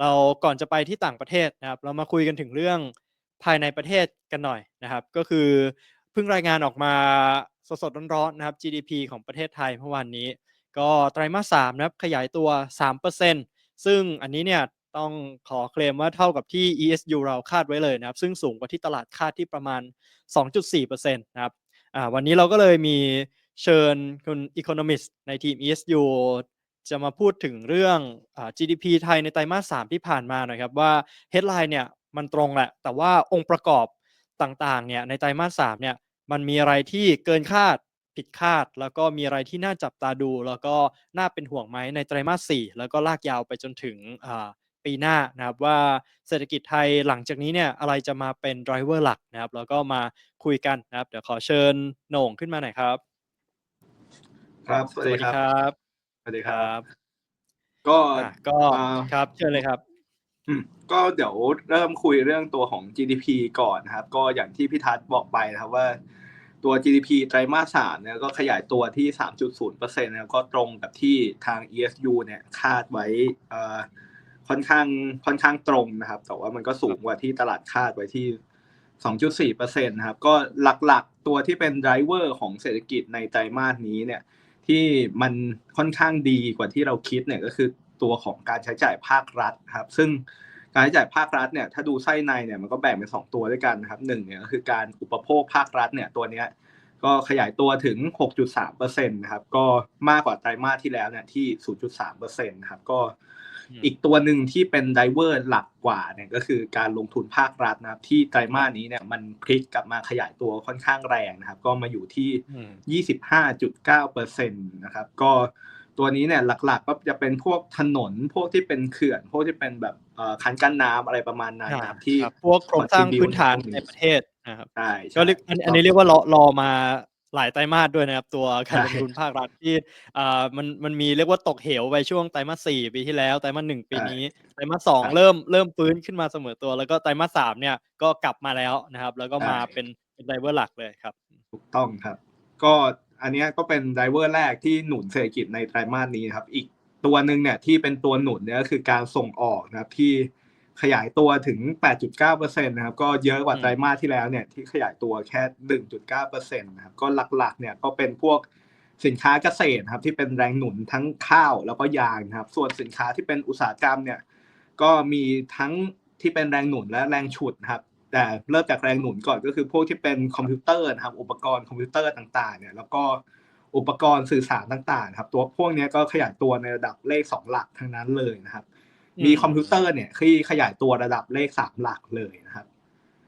เราก่อนจะไปที่ต่างประเทศนะครับ เรามาคุยกันถึงเรื่องภายในประเทศกันหน่อยนะครับ ก็คือเพิ่งรายงานออกมาสดๆร้อนๆนะครับ GDP ของประเทศไทยเมื่อวานนี้ ก็ไตรมาสสามนะครับขยายตัว 3%ซึ่งอันนี้เนี่ยต้องขอเคลมว่าเท่ากับที่ ESU เราคาดไว้เลยนะครับ ซึ่งสูงกว่าที่ตลาดคาดที่ประมาณ 2.4%นะครับวันนี้เราก็เลยมีเชิญคุณ Economist ในทีม ESU จะมาพูดถึงเรื่องอา GDP ไทยในไตรมาส 3 ที่ผ่านมาหน่อยครับว่า headline เนี่ยมันตรงแหละ แต่ว่าองค์ประกอบต่างๆเนี่ยในไตรมาส 3 เนี่ยมันมีอะไรที่เกินคาดผิดคาด แล้วก็มีอะไรที่น่าจับตาดู แล้วก็น่าเป็นห่วงไหมในไตรมาส 4 แล้วก็ลากยาวไปจนถึงอ่าปีหน้านะครับว่าเศรษฐกิจไทยหลังจากนี้เนี่ยอะไรจะมาเป็น driver หลักนะครับแล้วก็มาคุยกันนะครับ เดี๋ยวขอเชิญโหน่งขึ้นมาหน่อยครับ ครับสวัสดีครับครับ สวัสดีคครัรับบก็อะก็อ่าครับเชิญเลยครับอืมก็เดี๋ยวเริ่มคุยเรื่องตัวของ GDP ก่อนนะครับ ก็อย่างที่พี่ทัศน์บอกไปนะครับว่าตัว GDP ไตรมาสสามเนี่ยก็ขยายตัวที่ 3.0%นะครับก็ตรงกับที่ทาง ESU เนี่ยคาดไว้เอ่อค่อนข้างค่อนข้างตรงนะครับ แต่ว่ามันก็สูงกว่าที่ตลาดคาดไว้ที่ 2.4%นะครับ ก็หลักๆตัวที่เป็นไดรเวอร์ของเศรษฐกิจในไตรมาสนี้เนี่ย ที่มันค่อนข้างดีกว่าที่เราคิดเนี่ยก็คือตัวของการใช้จ่ายภาครัฐครับ ซึ่งการใช้จ่ายภาครัฐเนี่ยถ้าดูไส้ในเนี่ยมันก็แบ่งเป็นสองตัวด้วยกันนะครับหนึ่งเนี่ยก็คือการอุปโภคภาครัฐเนี่ยตัวเนี้ยก็ขยายตัวถึง 6.3%นะครับก็มากกว่าไตรมาสที่แล้วเนี่ยที่ 0.3%นะครับก็ อืมอีกตัวหนึ่งที่เป็นไดเวอร์หลักกว่าเนี่ยก็คือการลงทุนภาครัฐนะครับ ที่ไตรมาสนี้เนี่ยมันพลิกกลับมาขยายตัวค่อนข้างแรงนะครับ ก็มาอยู่ที่อืม25.9%นะครับ ก็ตัวนี้เนี่ยหลักๆก็จะเป็นพวกถนนพวกที่เป็นเขื่อน พวกที่เป็นแบบเอ่อคันกั้นน้ำอะไรประมาณนั้นนะครับที่ครับพวกโครงสร้าง contribute พื้นฐานพวกนี้ในประเทศนะครับใช่ก็เรียกอันอันนี้เรียกว่ารอรอมา หลายไตรมาสด้วยนะครับ ตัวการลงทุนภาครัฐที่อ่ามันมันมีเรียกว่าตกเหวไปช่วงไตรมาสสี่ปีที่แล้วไตรมาสหนึ่งปีนี้ไตรมาสสองเริ่มเริ่มฟื้นขึ้นมาเสมอตัว แล้วก็ไตรมาสสามเนี่ยก็กลับมาแล้วนะครับ แล้วก็มาเป็นเป็นไดเวอร์หลักเลยครับถูกต้องครับ ก็อันเนี้ยก็เป็นไดเวอร์แรกที่หนุนเศรษฐกิจในไตรมาสนี้นะครับ อีกตัวหนึ่งเนี่ยที่เป็นตัวหนุนเนี่ยก็คือการส่งออกนะครับที่ ขยายตัวถึง 8.9%นะครับ ก็เยอะกว่าอืมไตรมาสที่แล้วเนี่ยที่ขยายตัวแค่ 1.9%นะครับ ก็หลักๆ เนี่ยก็เป็นพวกสินค้าเกษตรครับที่เป็นแรงหนุนทั้งข้าวแล้วก็ยางนะครับ ส่วนสินค้าที่เป็นอุตสาหกรรมเนี่ยก็มีทั้งที่เป็นแรงหนุนและแรงฉุดนะครับ แต่เริ่มจากแรงหนุนก่อนก็คือพวกที่เป็นคอมพิวเตอร์นะครับ อุปกรณ์คอมพิวเตอร์ต่างๆ เนี่ยแล้วก็อุปกรณ์สื่อสารต่างๆ ครับ ตัวพวกเนี้ยก็ขยายตัวในระดับเลขสองหลักทั้งนั้นเลยนะครับอื มมีคอมพิวเตอร์เนี่ยที่ขยายตัวระดับเลขสามหลักเลยนะครับ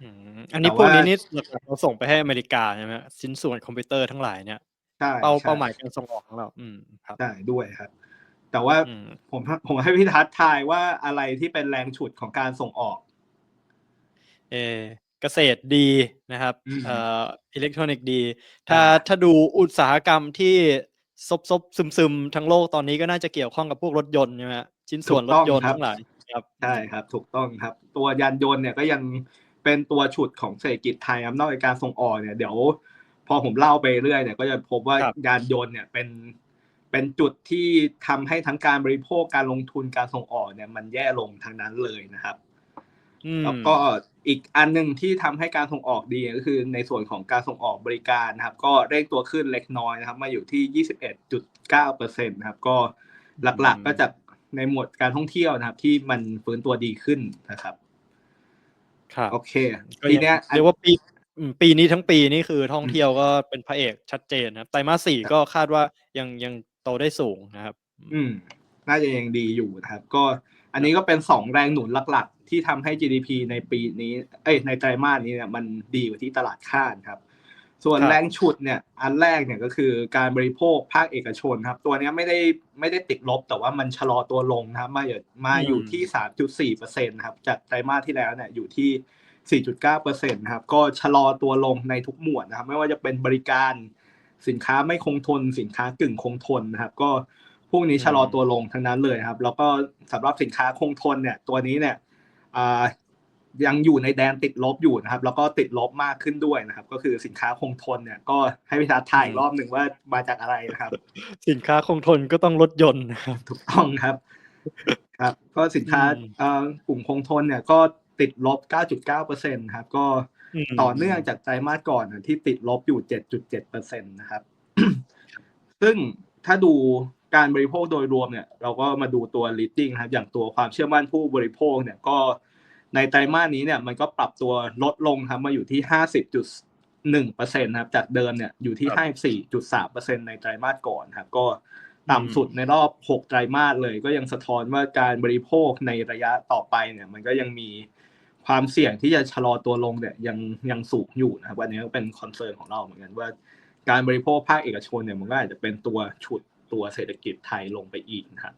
อืมอันนี้แต่พวกว่านี้นี่หลักๆเราส่งไปให้อเมริกาใช่ไหมชิ้นส่วนคอมพิวเตอร์ทั้งหลายเนี่ยใช่เป้าใช่เป้าหมายการส่งออกของเรา อืมครับใช่ด้วยครับ แต่ว่าอืมผมผมให้พี่ทัศน์ทายว่าอะไรที่เป็นแรงฉุดของการส่งออก เออเกษตรดีนะครับอืมเอ่ออิเล็กทรอนิกส์ดี ถ้าถ้าดูอุตสาหกรรมที่ซบซบซึมซึมๆทั้งโลกตอนนี้ก็น่าจะเกี่ยวข้องกับพวกรถยนต์ใช่ไหมฮะ ชิ้นส่วนรถยนต์ทั้งหลายครับ ใช่ครับ ถูกต้องครับ ตัวยานยนต์เนี่ยก็ยังเป็นตัวฉุดของเศรษฐกิจไทยครับนอกจากการส่งออกเนี่ยเดี๋ยวพอผมเล่าไปเรื่อยเนี่ยก็จะพบว่ายานยนต์เนี่ยเป็นเป็นจุดที่ทำให้ทั้งการบริโภคการลงทุนการส่งออกเนี่ยมันแย่ลงทั้งนั้นเลยนะครับอืมแล้วก็อีกอันหนึ่งที่ทำให้การส่งออกดีก็คือในส่วนของการส่งออกบริการนะครับ ก็เร่งตัวขึ้นเล็กน้อยนะครับ มาอยู่ที่21.9%นะครับ ก็หลักๆก็จาก ในหมวดการท่องเที่ยวนะครับ ที่มันฟื้นตัวดีขึ้นนะครับครับโอเคก็ทียังเนี้ยเรียกว่าปีอืมปีนี้ทั้งปีนี่คือท่องเที่ยวก็เป็นพระเอกชัดเจนนะครับไตรมาสสี่ก็คาดว่ายังยังโตได้สูงนะครับ อืม น่าจะยังดีอยู่นะครับ ก็อันนี้ก็เป็นสองแรงหนุนหลักๆ ที่ทำให้ GDP ในปีนี้ เอ้ยในไตรมาสนี้เนี่ยมันดีกว่าที่ตลาดคาดครับ ส่วนครับแรงฉุดเนี่ยอันแรกเนี่ยก็คือการบริโภคภาคเอกชนครับ ตัวเนี้ยไม่ได้ไม่ได้ติดลบแต่ว่ามันชะลอตัวลงนะครับ มาอยู่มาอยู่ที่สามจุดสี่เปอร์เซ็นต์ครับจากไตรมาสที่แล้วเนี่ยอยู่ที่สี่จุดเก้าเปอร์เซ็นต์นะครับก็ชะลอตัวลงในทุกหมวดนะครับ ไม่ว่าจะเป็นบริการสินค้าไม่คงทน สินค้ากึ่งคงทนนะครับ ก็พวกนี้ชะลอตัวลงทั้งนั้นเลยครับ แล้วก็สำหรับสินค้าคงทนเนี่ยตัวนี้เนี่ยอ่า ยังอยู่ในแดนติดลบอยู่นะครับ แล้วก็ติดลบมากขึ้นด้วยนะครับ ก็คือสินค้าคงทนเนี่ยก็ให้พิธาทายอีกรอบหนึ่งว่ามาจากอะไรนะครับ สินค้าคงทนก็ต้องรถยนต์นะครับถูกต้องครับครับ ก็สินค้าอืมเอ่อกลุ่มคงทนเนี่ยก็ติดลบ 9.9%ครับ ก็อืมต่อเนื่องจากไตรมาสก่อนน่ะที่ติดลบอยู่ 7.7%นะครับ ซึ่งถ้าดูการบริโภคโดยรวมเนี่ย เราก็มาดูตัว leading นะครับ อย่างตัวความเชื่อมั่นผู้บริโภคเนี่ยก็ ในไตรมาสนี้เนี่ยมันก็ปรับตัวลดลงครับมาอยู่ที่50.1%นะครับจากเดิมเนี่ยอยู่ที่54.3%ในไตรมาสก่อนครับก็ต่ำสุดในรอบ6ไตรมาสเลย ก็ยังสะท้อนว่าการบริโภคในระยะต่อไปเนี่ย มันก็ยังมีความเสี่ยงที่จะชะลอตัวลงเนี่ยยังยังสูงอยู่นะครับวันนี้ก็เป็นคอนเซิร์นของเราเหมือนกันว่าการบริโภคภาคเอกชนเนี่ยมันก็อาจจะเป็นตัวฉุดตัวเศรษฐกิจไทยลงไปอีกนะครับ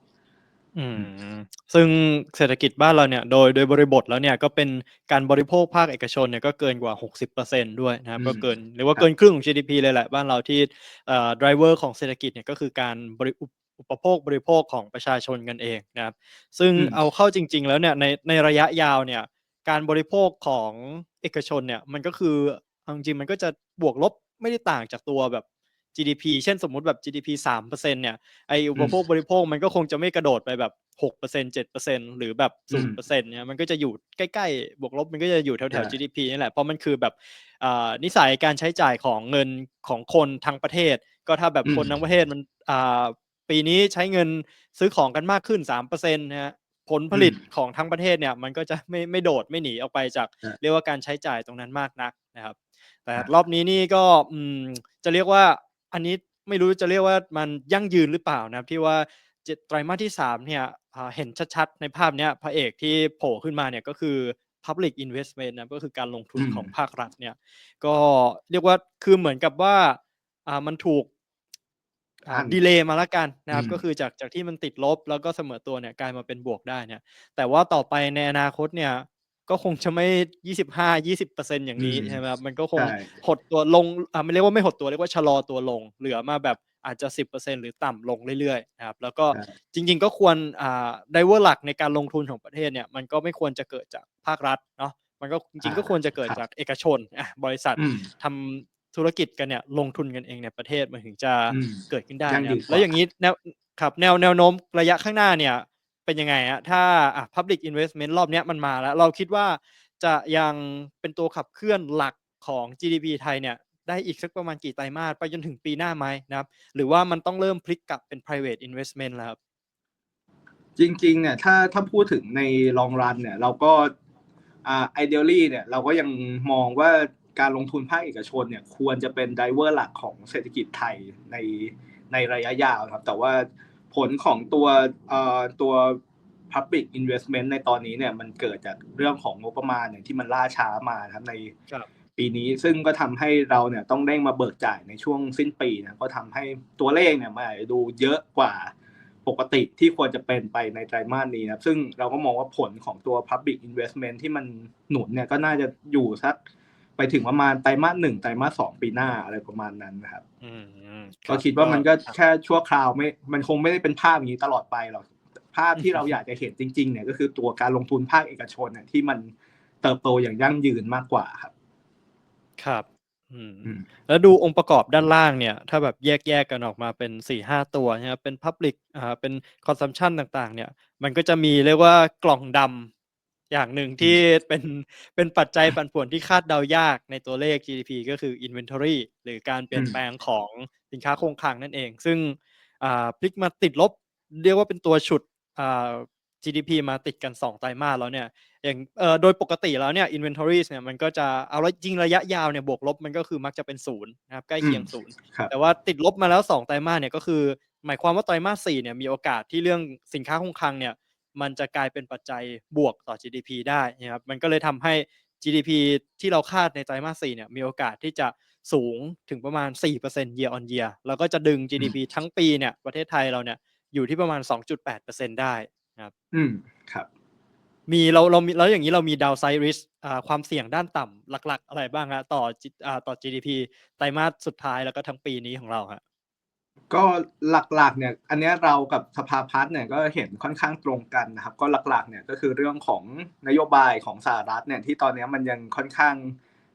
อืม ซึ่งเศรษฐกิจบ้านเราเนี่ย โดยโดยบริบทแล้วเนี่ย ก็เป็นการบริโภคภาคเอกชนเนี่ยก็เกินกว่า 60%ด้วยนะครับ อืมก็เกินเรียกว่าครับ เกินครึ่งของ GDP เลยแหละ บ้านเราที่เอ่อ driver ของเศรษฐกิจเนี่ยก็คือการบริอุปอุปโภคบริโภคของประชาชนกันเองนะครับ ซึ่งอืม เอาเข้าจริง ๆ แล้วเนี่ยในในระยะยาวเนี่ย การบริโภคของเอกชนเนี่ยมันก็คือเอาจริงๆมันก็จะบวกลบไม่ได้ต่างจากตัวแบบ GDP เช่นสมมุติแบบ GDP 3%เนี่ยไออุปโภคบริโภคมันก็คงจะไม่กระโดดไปแบบ6% 7%หรือแบบอืม0%เนี่ยมันก็จะอยู่ใกล้ๆ บวกลบมันก็จะอยู่แถวใช่ๆ GDP นี่แหละ เพราะมันคือแบบอ่านิสัยการใช้จ่ายของเงินของคนทั้งประเทศ ก็ถ้าแบบคนทั้งประเทศมันอ่าปีนี้ใช้เงินซื้อของกันมากขึ้น3%นะฮะผลผลิตของทั้งประเทศเนี่ย มันก็จะไม่ไม่โดดไม่หนีออกไปจากใช่เรียกว่าการใช้จ่ายตรงนั้นมากนักนะครับ แต่ครับรอบนี้นี่ก็อืมจะเรียกว่า อันนี้ไม่รู้จะเรียกว่ามันยั่งยืนหรือเปล่านะครับที่ว่าเจ็ดไตรมาสที่สามเนี่ยอ่าเห็นชัดๆ ในภาพเนี้ยพระเอกที่โผล่ขึ้นมาเนี่ยก็คือ Public Investment นะก็คือการลงทุนอืมของภาครัฐเนี่ยก็เรียกว่าคือเหมือนกับว่าอ่ามันถูกอั้นดีเลย์มาแล้วกันนะครับอืมก็คือจากจากที่มันติดลบแล้วก็เสมอตัวเนี่ยกลายมาเป็นบวกได้เนี่ยแต่ว่าต่อไปในอนาคตเนี่ย ก็คงจะไม่ยี่สิบห้ายี่สิบเปอร์เซ็นอย่างนี้อืมใช่ไหมครับมันก็คงใช่หดตัวลงอ่าไม่เรียกว่าไม่หดตัวเรียกว่าชะลอตัวลง เหลือมาแบบอาจจะสิบเปอร์เซ็นหรือต่ำลงเรื่อยๆนะครับแล้วก็ใช่จริงๆก็ควรอ่าไดเวอร์หลักในการลงทุนของประเทศเนี่ยมันก็ไม่ควรจะเกิดจากภาครัฐเนาะมันก็จริงๆก็อ่าควรจะเกิดครับจากเอกชนอะบริษัทอืมทำธุรกิจกันเนี่ยลงทุนกันเองในประเทศมันถึงจะอืมเกิดขึ้นได้ยั่งนะคยืรับนกว่าแล้วอย่างนี้แนวครับแนวแนวโน้มระยะข้างหน้าเนี่ย เป็นยังไงฮะถ้าอะ public investment รอบเนี้ยมันมาแล้ว เราคิดว่าจะยังเป็นตัวขับเคลื่อนหลักของ GDP ไทยเนี่ยได้อีกสักประมาณกี่ไตรมาสไปจนถึงปีหน้าไหมนะครับ หรือว่ามันต้องเริ่มพลิกกลับเป็น private investment แล้วครับ จริงๆเนี่ยถ้าถ้าพูดถึงในลองรันเนี่ยเราก็อ่า ideally เนี่ยเราก็ยังมองว่าการลงทุนภาคเอกชนเนี่ยควรจะเป็นไดเวอร์หลักของเศรษฐกิจไทยในในระยะยาวครับ แต่ว่า ผลของตัวเอ่อตัว public investment ในตอนนี้เนี่ยมันเกิดจากเรื่องของงบประมาณเนี่ยที่มันล่าช้ามานะครับในครับปีนี้ซึ่งก็ทำให้เราเนี่ยต้องเร่งมาเบิกจ่ายในช่วงสิ้นปีนะก็ทำให้ตัวเลขเนี่ยมันอาจจะดูเยอะกว่าปกติที่ควรจะเป็นไปในไตรมาสนี้นะครับซึ่งเราก็มองว่าผลของตัว Public Investment ที่มันหนุนเนี่ยก็น่าจะอยู่สัก ไปถึงประมาณไตรมาสหนึ่งไตรมาสสองปีหน้าอะไรประมาณนั้นนะครับอืมอืมก็คิดว่ามันก็ครับแค่ชั่วคราวไม่ มันคงไม่ได้เป็นภาพอย่างนี้ตลอดไปหรอกภาพที่เราอยากจะเห็นจริง ๆ เนี่ยก็คือตัวการลงทุนภาคเอกชนเนี่ยที่มันเติบโตอย่างยั่งยืนมากกว่าครับ ครับอืมอืมแล้วดูองค์ประกอบด้านล่างเนี่ย ถ้าแบบแยกแยกกันออกมาเป็นสี่ห้าตัวนะครับเป็น Public อ่าเป็น Consumption ต่างๆ เนี่ย มันก็จะมีเรียกว่ากล่องดำ อย่างหนึ่งที่เป็นเป็นปัจจัยปั่นป่วนที่คาดเดายากในตัวเลข GDP ก็คือ Inventory หรือการเปลี่ยนอืมแปลงของสินค้าคงคลังนั่นเอง ซึ่งอ่าพลิกมาติดลบ เรียกว่าเป็นตัวฉุดอ่า GDP มาติดกัน 2 ไตรมาสแล้วเนี่ยอย่างเอ่อโดยปกติแล้วเนี่ย inventories เนี่ยมันก็จะเอาละจริงระยะยาวเนี่ยบวกลบมันก็คือมักจะเป็นศูนย์นะครับใกล้เคียงอืมศูนย์ครับแต่ว่าติดลบมาแล้ว 2 ไตรมาสเนี่ยก็คือ หมายความว่าไตรมาส4เนี่ยมีโอกาสที่เรื่องสินค้าคงคลังเนี่ย มันจะกลายเป็นปัจจัยบวกต่อ GDP ได้นะครับมันก็เลยทำให้ GDP ที่เราคาดในไตรมาส4เนี่ยมีโอกาสที่จะสูงถึงประมาณ 4% year on year แล้วก็จะดึง GDP ทั้งปีเนี่ยประเทศไทยเราเนี่ยอยู่ที่ประมาณ 2.8%ได้นะครับ อืมครับมีเราเรามีแล้วอย่างนี้เรามี downside risk อ่าความเสี่ยงด้านต่ำหลัก ๆ อะไรบ้างฮะต่อ G- อ่าต่อ GDP ไตรมาสสุดท้ายแล้วก็ทั้งปีนี้ของเราฮะ ก็หลักๆเนี่ยอันนี้เรากับสภาพัฒน์เนี่ยก็เห็นค่อนข้างตรงกันนะครับ ก็หลักๆเนี่ยก็คือเรื่องของนโยบายของสหรัฐเนี่ยที่ตอนนี้มันยังค่อนข้าง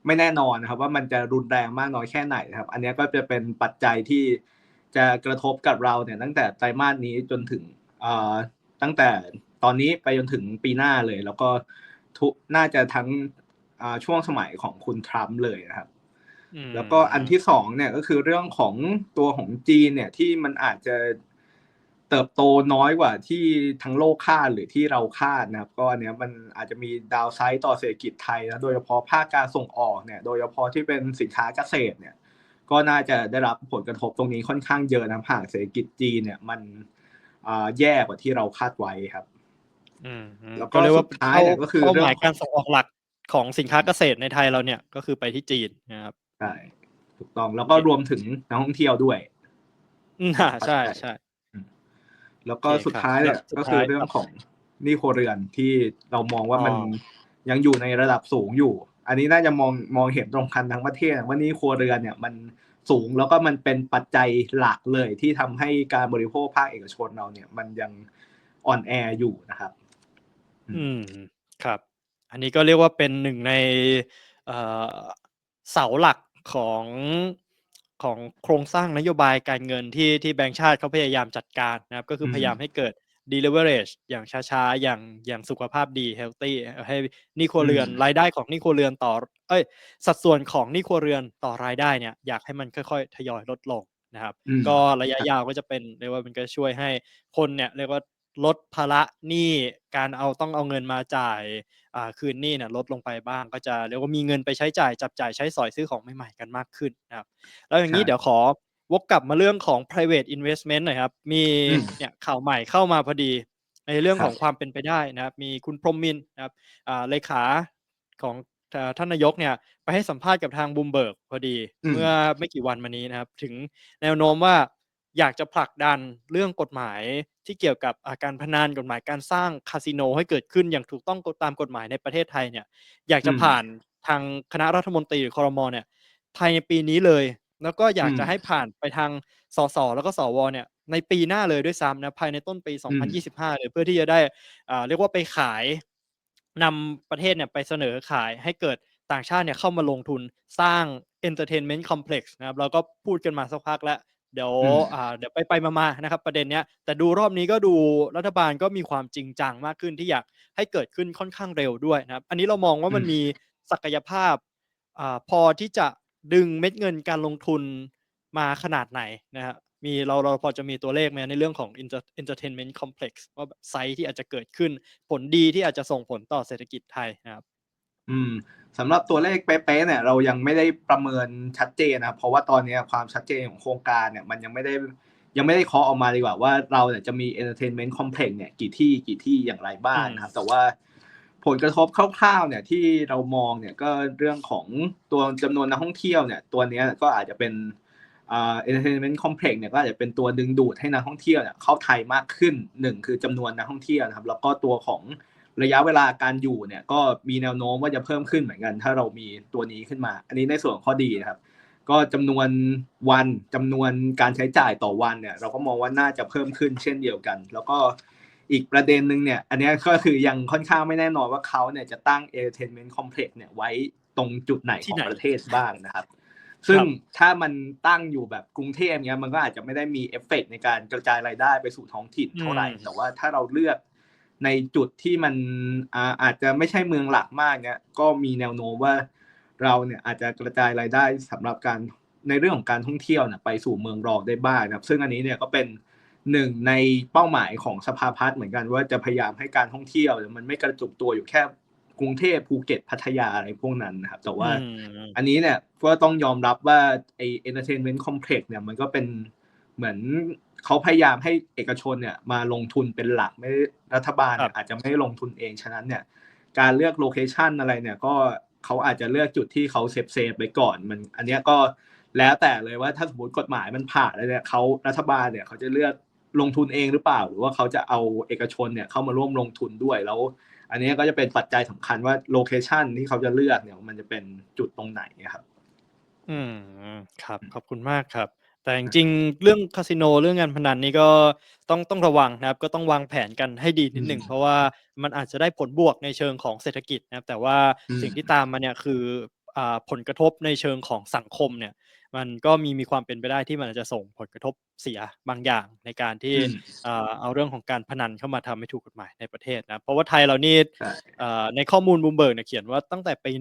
ไม่แน่นอนนะครับ ว่ามันจะรุนแรงมากน้อยแค่ไหนนะครับ อันนี้ก็จะเป็นปัจจัยที่จะกระทบกับเราเนี่ยตั้งแต่ไตรมาสนี้จนถึงตั้งแต่ตอนนี้ไปจนถึงปีหน้าเลย แล้วก็น่าจะทั้งช่วงสมัยของคุณทรัมป์เลยนะครับ แล้วก็อันที่สองเนี่ยก็คือเรื่องของตัวของจีนเนี่ยที่มันอาจจะเติบโตน้อยกว่าที่ทั้งโลกคาดหรือที่เราคาดนะครับ ก็อันเนี้ยมันอาจจะมีดาวไซด์ต่อเศรษฐกิจไทยนะโดยเฉพาะภาคการส่งออกเนี่ย โดยเฉพาะที่เป็นสินค้าเกษตรเนี่ย ก็น่าจะได้รับผลกระทบตรงนี้ค่อนข้างเยอะนะหากเศรษฐกิจจีนเนี่ยมันอ่าแย่กว่าที่เราคาดไว้ครับอืมอืมแล้วก็เรียกว่าสุดท้ายเนี่ยก็คือเป้าเรื่องหมายการส่งออกหลักของสินค้าเกษตรในไทยเราเนี่ยก็คือไปที่จีนนะครับ ใช่ถูกต้องแล้วก็รวมถึงนักท่องเที่ยวด้วยอืมอ่าใช่ใช่ แล้วก็โอเคสุดท้ายเนี่ยครับก็คือสุดท้าย เรื่องครับของหนี้ครัวเรือนที่เรามองว่ามันอ๋อยังอยู่ในระดับสูงอยู่ อันนี้น่าจะมองมองเห็นตรงกันทั้งประเทศว่าหนี้ครัวเรือนเนี่ยมันสูงแล้วก็มันเป็นปัจจัยหลักเลยที่ทำให้การบริโภคภาคเอกชนเราเนี่ย มันยังอ่อนแออยู่นะครับ อืมครับ อันนี้ก็เรียกว่าเป็นหนึ่งในเอ่อเสาหลัก ของของโครงสร้างนโยบายการเงินที่ที่แบงก์ชาติเขาพยายามจัดการนะครับ ก็คือมพยายามให้เกิด deleverage อย่างช้าๆ อย่างอย่างสุขภาพดี healthy ให้หนี้ครัวเรือนอืมรายได้ของหนี้ครัวเรือนต่อ เอ้ย สัดส่วนของหนี้ครัวเรือนต่อรายได้เนี่ยอยากให้มันค่อยๆ ทยอยลดลงนะครับอืมก็ระยะยาวก็จะเป็นเรียกว่ามันก็ช่วยให้คนเนี่ยเรียกว่า ลดภาระหนี้การเอาต้องเอาเงินมาจ่ายอ่าคืนหนี้เนี่ยลดลงไปบ้างก็จะเรียกว่ามีเงินไปใช้จ่ายจับจ่ายใช้สอยซื้อของใหม่ๆกันมากขึ้นนะครับ แล้วอย่างนี้ใช่เดี๋ยวขอวกกลับมาเรื่องของ private investment หน่อยครับ มีอืมเนี่ยข่าวใหม่เข้ามาพอดี ในเรื่องครับของความเป็นไปได้นะครับ มีคุณพรหมมินทร์นะครับอ่าเลขาของอ่าท่านนายกเนี่ยไปให้สัมภาษณ์กับทางบูมเบิร์กพอดีอืมเมื่อไม่กี่วันมานี้นะครับ ถึงแนวโน้มว่า อยากจะผลักดันเรื่องกฎหมายที่เกี่ยวกับอ่าการพนันกฎหมายการสร้างคาสิโนให้เกิดขึ้นอย่างถูกต้องตามกฎหมายในประเทศไทยเนี่ย อยากจะอืมผ่านทางคณะรัฐมนตรีหรือคอรมอเนี่ยภายในปีนี้เลย แล้วก็อยากอืมจะให้ผ่านไปทางสสแล้วก็สวเนี่ยในปีหน้าเลยด้วยซ้ำนะภายในต้นปี 2025 เลยเพื่อที่จะได้อ่าเรียกว่าไปขายนำประเทศเนี่ยไปเสนอขายให้เกิดต่างชาติเนี่ยเข้ามาลงทุนสร้าง entertainment complex นะครับเราก็พูดกันมาสักพักแล้ว เดี๋ยวอืมอ่าเดี๋ยวไปไปๆมาๆนะครับประเด็นเนี้ยแต่ดูรอบนี้ก็ดูรัฐบาลก็มีความจริงจังมากขึ้นที่อยากให้เกิดขึ้นค่อนข้างเร็วด้วยนะครับ อันนี้เรามองว่ามันอืมมีศักยภาพอ่าพอที่จะดึงเม็ดเงินการลงทุนมาขนาดไหนนะครับมีเราเราพอจะมีตัวเลขไหมในเรื่องของ Enter- entertainment complex ว่าแบบไซส์ที่อาจจะเกิดขึ้นผลดีที่อาจจะส่งผลต่อเศรษฐกิจไทยนะครับ อืมสำหรับตัวเลขเป๊ะๆเนี่ยเรายังไม่ได้ประเมินชัดเจนนะครับเพราะว่าตอนนี้ความชัดเจนของโครงการเนี่ยมันยังไม่ได้ยังไม่ได้เคาะออกมาดีกว่าว่าเราเนี่ยจะมี entertainment complex เนี่ยกี่ที่กี่ที่อย่างไรบ้างนะครับ แต่ว่าผลกระทบคร่าวๆเนี่ยที่เรามองเนี่ยก็เรื่องของตัวจำนวนนักท่องเที่ยวเนี่ยตัวเนี้ยก็อาจจะเป็นอ่า entertainment complex เนี่ยก็อาจจะเป็นตัวดึงดูดให้นักท่องเที่ยวเนี่ยเข้าไทยมากขึ้นหนึ่งคือจำนวนนักท่องเที่ยวนะครับแล้วก็ตัวของ ระยะเวลาการอยู่เนี่ยก็มีแนวโน้มว่าจะเพิ่มขึ้นเหมือนกัน ถ้าเรามีตัวนี้ขึ้นมา อันนี้ในส่วนของข้อดีนะครับ ก็จำนวนวันจำนวนการใช้จ่ายต่อวันเนี่ย เราก็มองว่าน่าจะเพิ่มขึ้นเช่นเดียวกัน แล้วก็อีกประเด็นหนึ่งเนี่ย อันเนี้ยก็คือยังค่อนข้างไม่แน่นอนว่าเขาเนี่ยจะตั้ง entertainment complex เนี่ยไว้ตรงจุดไหนที่ของไหนประเทศบ้างนะครับ ซึ่งถ้ามันตั้งอยู่แบบกรุงเทพเนี้ยมันก็อาจจะไม่ได้มีเอฟเฟกต์ในการกระจายรายได้ไปสู่ท้องถิ่นเท่าไหร่อืมแต่ว่าถ้าเราเลือก ในจุดที่มันอาอาจจะไม่ใช่เมืองหลักมากเนี่ยก็มีแนวโน้มว่าเราเนี่ยอาจจะกระจายรายได้สำหรับการในเรื่องของการท่องเที่ยวเนี่ยไปสู่เมืองรองได้บ้างนะครับ ซึ่งอันนี้เนี่ยก็เป็นหนึ่งในเป้าหมายของสภาพัฒน์เหมือนกันว่าจะพยายามให้การท่องเที่ยวมันไม่กระจุกตัวอยู่แค่กรุงเทพภูเก็ตพัทยาอะไรพวกนั้นนะครับ แต่ว่าอันนี้เนี่ยก็ต้องยอมรับว่าไอ entertainment complex เนี่ยมันก็เป็น เหมือนเขาพยายามให้เอกชนเนี่ยมาลงทุนเป็นหลักไม่ได้รัฐบาลเนี่ยอาจจะไม่ได้ลงทุนเองฉะนั้นเนี่ยการเลือกโลเคชันอะไรเนี่ยก็เขาอาจจะเลือกจุดที่เขาเซฟเซฟไว้ก่อนมัน อันเนี้ยก็แล้วแต่เลยว่าถ้าสมมติกฎหมายมันผ่านแล้วเนี่ยเขารัฐบาลเนี่ยเขาจะเลือกลงทุนเองหรือเปล่า หรือว่าเขาจะเอาเอกชนเนี่ยเข้ามาร่วมลงทุนด้วยแล้ว อันนี้ก็จะเป็นปัจจัยสำคัญว่าโลเคชันที่เขาจะเลือกเนี่ยมันจะเป็นจุดตรงไหนครับ อืมครับ ขอบคุณมากครับ แต่จริงๆเรื่องคาสิโนเรื่องงานพนันนี่ก็ต้องต้องระวังนะครับ ก็ต้องวางแผนกันให้ดีนิดหนึ่งอืมเพราะว่ามันอาจจะได้ผลบวกในเชิงของเศรษฐกิจนะครับ แต่ว่าอืมสิ่งที่ตามมาเนี่ยคืออ่าผลกระทบในเชิงของสังคมเนี่ยมันก็มีมีความเป็นไปได้ที่มันอาจจะส่งผลกระทบเสียบางอย่างในการที่อืมเอ่อเอาเรื่องของการพนันเข้ามาทำให้ถูกกฎหมายในประเทศนะเพราะว่าไทยเรานี่ใช่เอ่อในข้อมูลบูมเบิร์กเนี่ยเขียนว่าตั้งแต่ปี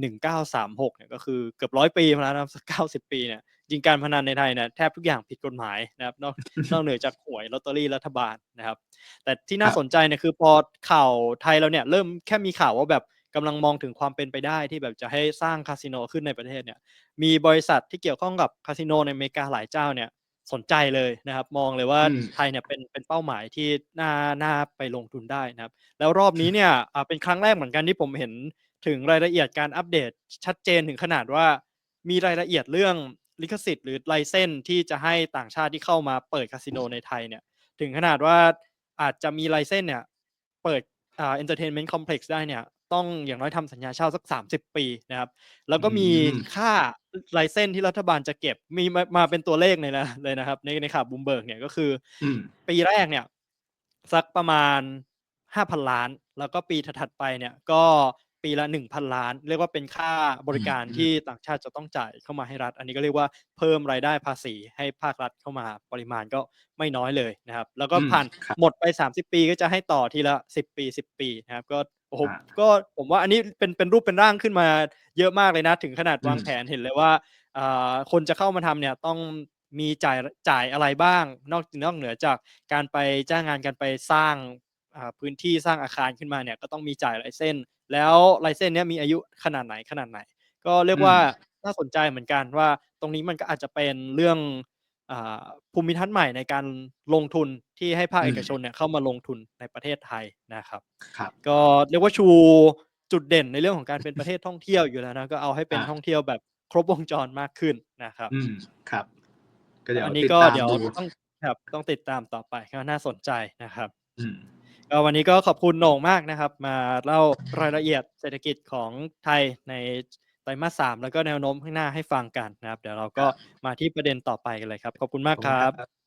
1936เนี่ยก็คือเกือบร้อยปีมาแล้วนะครับสัก90ปีเนี่ย จริงการพนันในไทยเนี่ยแทบทุกอย่างผิดกฎหมายนะครับ นอกนอกเหนือจากหวยลอตเตอรี่รัฐบาลนะครับ แต่ที่น่าครับสนใจเนี่ยคือพอข่าวไทยเราเนี่ยเริ่มแค่มีข่าวว่าแบบกำลังมองถึงความเป็นไปได้ที่แบบจะให้สร้างคาสิโนขึ้นในประเทศเนี่ย มีบริษัทที่เกี่ยวข้องกับคาสิโนในอเมริกาหลายเจ้าเนี่ยสนใจเลยนะครับ มองเลยว่าอืมไทยเนี่ยเป็นเป็นเป้าหมายที่น่าน่าไปลงทุนได้นะครับ แล้วรอบนี้เนี่ยอ่าเป็นครั้งแรกเหมือนกันที่ผมเห็นถึงรายละเอียดการอัปเดตชัดเจนถึงขนาดว่ามีรายละเอียดเรื่อง ลิขสิทธิ์หรือไลเซนที่จะให้ต่างชาติที่เข้ามาเปิดคาสิโนในไทยเนี่ย ถึงขนาดว่าอาจจะมีไลเซนเนี่ยเปิดอ่า entertainment complex ได้เนี่ย ต้องอย่างน้อยทำสัญญาเช่าสัก 30 ปีนะครับ แล้วก็มีอืมค่าไลเซนที่รัฐบาลจะเก็บมีมามาเป็นตัวเลขเลยนะเลยนะครับ ในในข่าวบูมเบิร์กเนี่ยก็คืออืมปีแรกเนี่ย สักประมาณ 5,000 ล้าน แล้วก็ปีถัดๆไปเนี่ยก็ ปีละ 1,000 ล้าน เรียกว่าเป็นค่าบริการอืมที่ต่างชาติจะต้องจ่ายเข้ามาให้รัฐ อันนี้ก็เรียกว่าเพิ่มรายได้ภาษีให้ภาครัฐเข้ามาปริมาณก็ไม่น้อยเลยนะครับ แล้วก็อืมผ่านครับหมดไป 30 ปีก็จะให้ต่อทีละ 10 ปี 10 ปีนะครับก็โอ้โหอ่าก็ผมว่าอันนี้เป็นเป็นรูปเป็นร่างขึ้นมาเยอะมากเลยนะ ถึงขนาดอืมวางแผนเห็นเลยว่าอ่าคนจะเข้ามาทำเนี่ยต้องมีจ่ายจ่ายอะไรบ้าง นอกนอกเหนือจากการไปจ้างงานกันไปสร้างอ่า พื้นที่สร้างอาคารขึ้นมาเนี่ยก็ต้องมีจ่ายไลเซนส์แล้วไลเซนส์เนี่ยมีอายุขนาดไหนขนาดไหน ก็เรียกว่าน่าสนใจเหมือนกันว่าตรงนี้มันก็อาจจะเป็นเรื่องอาภูมิทัศน์ใหม่ในการลงทุนที่ให้ภาคอืมเอกชนเนี่ยเข้ามาลงทุนในประเทศไทยนะครับครับก็เรียกว่าชูจุดเด่นในเรื่องของการเป็นประเทศท่องเที่ยวอยู่แล้วนะก็เอาให้เป็นอ่าท่องเที่ยวแบบครบวงจรมากขึ้นนะครับอืมครับ ก็เดี๋ยวอันนี้ติดก็ตามเดี๋ยวดูต้องครับต้องติดตามต่อไปก็น่าสนใจนะครับ อืม ก็วันนี้ก็ขอบคุณโหน่งมากนะครับ มาเล่ารายละเอียดเศรษฐกิจของไทยในไตรมาสสามแล้วก็แนวโน้มข้างหน้าให้ฟังกันนะครับ เดี๋ยวเราก็มาที่ประเด็นต่อไปกันเลยครับ ขอบคุณมากครับขอบคุณ